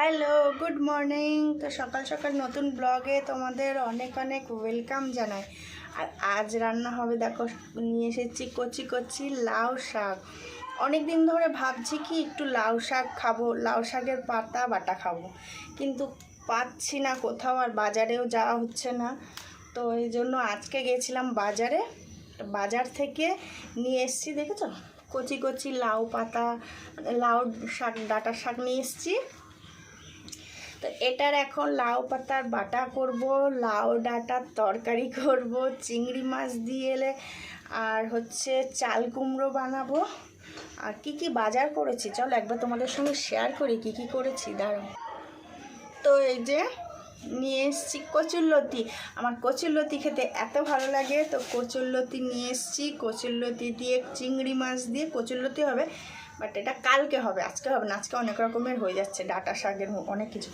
Hello, good morning. তো সকাল সকাল নতুন ব্লগে তোমাদের অনেক অনেক ওয়েলকাম জানাই। আর আজ রান্না হবে, দেখো, নিয়ে এসেছি কচি কচি লাউ শাক। অনেক দিন ধরে ভাবছি কি একটু লাউ শাক খাব, লাউ শাকের পাতা বাটা খাব। কিন্তু পাচ্ছি না কোথাও আর বাজারেও যাওয়া হচ্ছে না। তো এই জন্য আজকে গেছিলাম বাজারে। বাজার থেকে নিয়ে এসেছি, দেখেছ? কচি কচি লাউ পাতা, লাউ শাক ডাটা শাক নিয়ে এসেছি। তো এটার এখন লাউ পাতার বাটা করব, লাউ ডাঁটার তরকারি করব, চিংড়ি মাছ দিয়ে এলে, আর হচ্ছে চাল কুমড়ো বানাবো। আর কি কি বাজার করেছি? চলো একবার তোমাদের সঙ্গে শেয়ার করি কি কি করেছি, দাঁড়াও। তো এই যে নিয়ে এসেছি কচুরলতি আমার কচুরলতি খেতে এত ভালো লাগে। তো কচুরলতি নিয়ে এসেছি। কচুরলতি দিয়ে চিংড়ি মাছ দিয়ে কচুরলতি হবে। বাট এটা কালকে হবে, আজকে হবে না, আজকে অনেক রকমের হয়ে যাচ্ছে, ডাটা শাকের অনেক কিছু।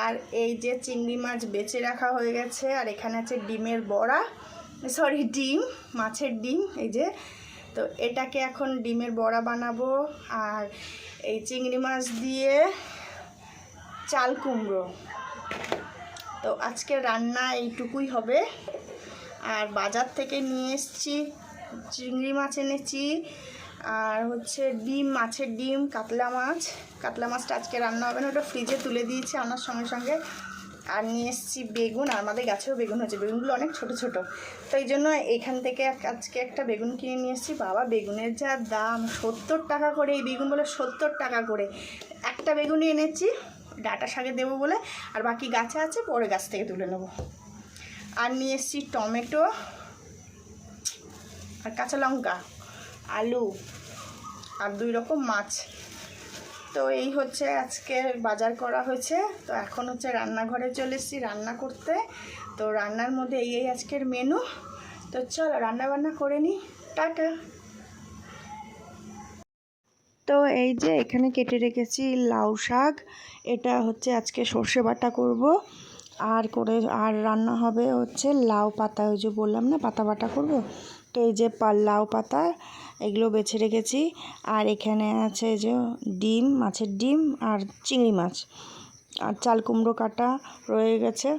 আর এই যে চিংড়ি মাছ বেছে রাখা হয়ে গেছে, আর এখানে আছে ডিমের বড়া সরি ডিম, মাছের ডিম, এই যে। তো এটাকে এখন ডিমের বড়া বানাবো, আর এই চিংড়ি মাছ দিয়ে চাল কুমড়ো। তো আজকে রান্না এইটুকুই হবে। আর বাজার থেকে নিয়ে এসেছি, চিংড়ি মাছ এনেছি আর হচ্ছে ডিম, মাছের ডিম, কাতলা মাছ। কাতলা মাছটা আজকে রান্না হবে না, ওটা ফ্রিজে তুলে দিয়েছি আনার সঙ্গে সঙ্গে। আর নিয়ে এসেছি বেগুন, আর আমাদের গাছেও বেগুন হয়েছে। বেগুনগুলো অনেক ছোট ছোট। তো এই জন্য এখান থেকে আজকে একটা বেগুন কিনে নিয়ে এসেছি। বাবা, বেগুনের যা দাম, সত্তর টাকা করে এই বেগুন বলে সত্তর টাকা করে। একটা বেগুনই এনেছি, ডাটা শাকে দেবো বলে। আর বাকি গাছে আছে পরে গাছ থেকে তুলে নেব। আর নিয়ে এসেছি টমেটো আর কাঁচা লঙ্কা। আলু আর দুই রকম মাছ। তো এই হচ্ছে আজকে বাজার করা হয়েছে। তো এখন হচ্ছে রান্নাঘরে চলে এসেছি রান্না করতে। তো রান্নার মধ্যে এই এই আজকের মেনু তো চলো রান্না বান্না করে নিই টাটা। তো এই যে এখানে কেটে রেখেছি লাউ শাক। এটা হচ্ছে আজকে সর্ষে বাটা করব। আর করে, আর রান্না হবে হচ্ছে লাউ পাতা। ওই যে বললাম না, পাতা বাটা করব? তো এই যে লাউ পাতা, এগুলো বেছে রেখেছি। আর এখানে আছে যে ডিম, মাছের ডিম আর চিংড়ি মাছ। আর চাল কুমড়ো কাটা রয়ে গেছে।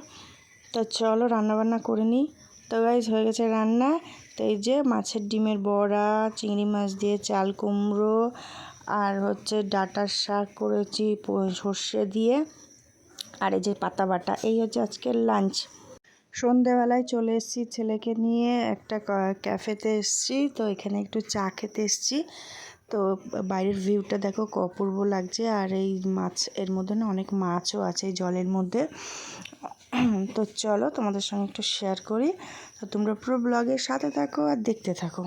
তো চলো রান্নাবান্না করে নিই। তো গাইজ হয়ে গেছে রান্না। তো এই যে মাছের ডিমের বড়া, চিংড়ি মাছ দিয়ে চাল কুমড়ো, আর হচ্ছে ডাটার শাক করেছি সর্ষে দিয়ে। আর এই যে পাতা বাটা, এই হচ্ছে আজকের লাঞ্চ সন্ধেবেলায় চলে এসেছি ছেলেকে নিয়ে একটা ক্যাফেতে এসেছি। তো এখানে একটু চা খেতে এসেছি। তো বাইরের ভিউটা দেখো অপূর্ব লাগছে। আর এই মাছ, এর মধ্যে না অনেক মাছও আছে এই জলের মধ্যে। তো চলো তোমাদের সঙ্গে একটু শেয়ার করি। তো তোমরা পুরো ব্লগের সাথে থাকো আর দেখতে থাকো।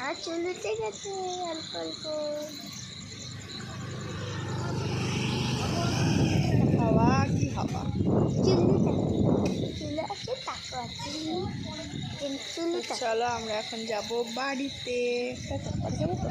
আর চলতে গেছে অল্প অল্প হাওয়া কি হাওয়া চুলতে চুলটা চলো আমরা এখন যাব বাড়িতে তাই তো? বাড়ি যাব তো